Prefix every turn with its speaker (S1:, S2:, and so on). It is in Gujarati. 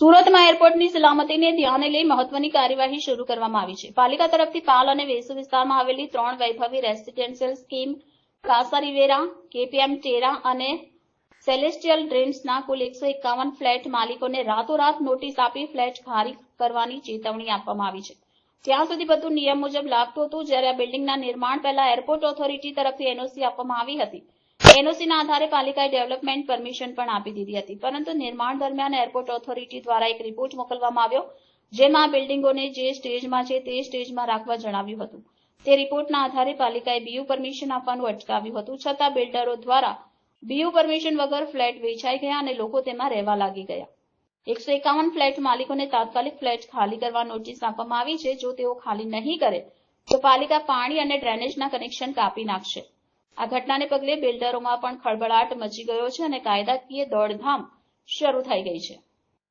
S1: સુરતમાં એરપોર્ટની સલામતીને ધ્યાને લઈ મહત્વની કાર્યવાહી શરૂ કરવામાં આવી છે. પાલિકા તરફથી પાલ અને વેસુ વિસ્તારમાં આવેલી ત્રણ વૈભવી residential scheme Casa KPM Terra અને સેલેસ્ટિયલ ડ્રીમ્સના કુલ એકસો એકાવન ફ્લેટ માલિકોને રાતોરાત નોટિસ આપી ફ્લેટ ખારી કરવાની ચેતવણી આપવામાં આવી છે. ત્યાં સુધી બધું નિયમ મુજબ લાગતું હતું, જ્યારે આ બિલ્ડિંગના નિર્માણ પહેલા એરપોર્ટ ઓથોરિટી તરફથી એનઓસી આપવામાં આવી હતી. એનઓસીના આધારે પાલિકાએ ડેવલપમેન્ટ પરમિશન પણ આપી દીધી હતી. પરંતુ નિર્માણ દરમિયાન એરપોર્ટ ઓથોરિટી દ્વારા એક રિપોર્ટ મોકલવામાં આવ્યો, જેમાં બિલ્ડિંગોને જે સ્ટેજમાં છે તે સ્ટેજમાં રાખવા જણાવ્યું હતું. તે રિપોર્ટના આધારે પાલિકાએ બીયુ પરમિશન આપવાનું અટકાવ્યું હતું, છતાં બિલ્ડરો દ્વારા બીયુ પરમિશન વગર ફ્લેટ વેચાઈ ગયા અને લોકો તેમાં રહેવા લાગી ગયા. એકસો એકાવન ફ્લેટ માલિકોને તાત્કાલિક ફ્લેટ ખાલી કરવા નોટિસ આપવામાં આવી છે. જો તેઓ ખાલી નહીં કરે, તો પાલિકા પાણી અને ડ્રેનેજના કનેક્શન કાપી નાખશે. આ ઘટનાને પગલે બિલ્ડરોમાં પણ ખળભળાટ મચી ગયો છે અને કાયદાકીય દોડધામ શરૂ થઈ ગઈ છે.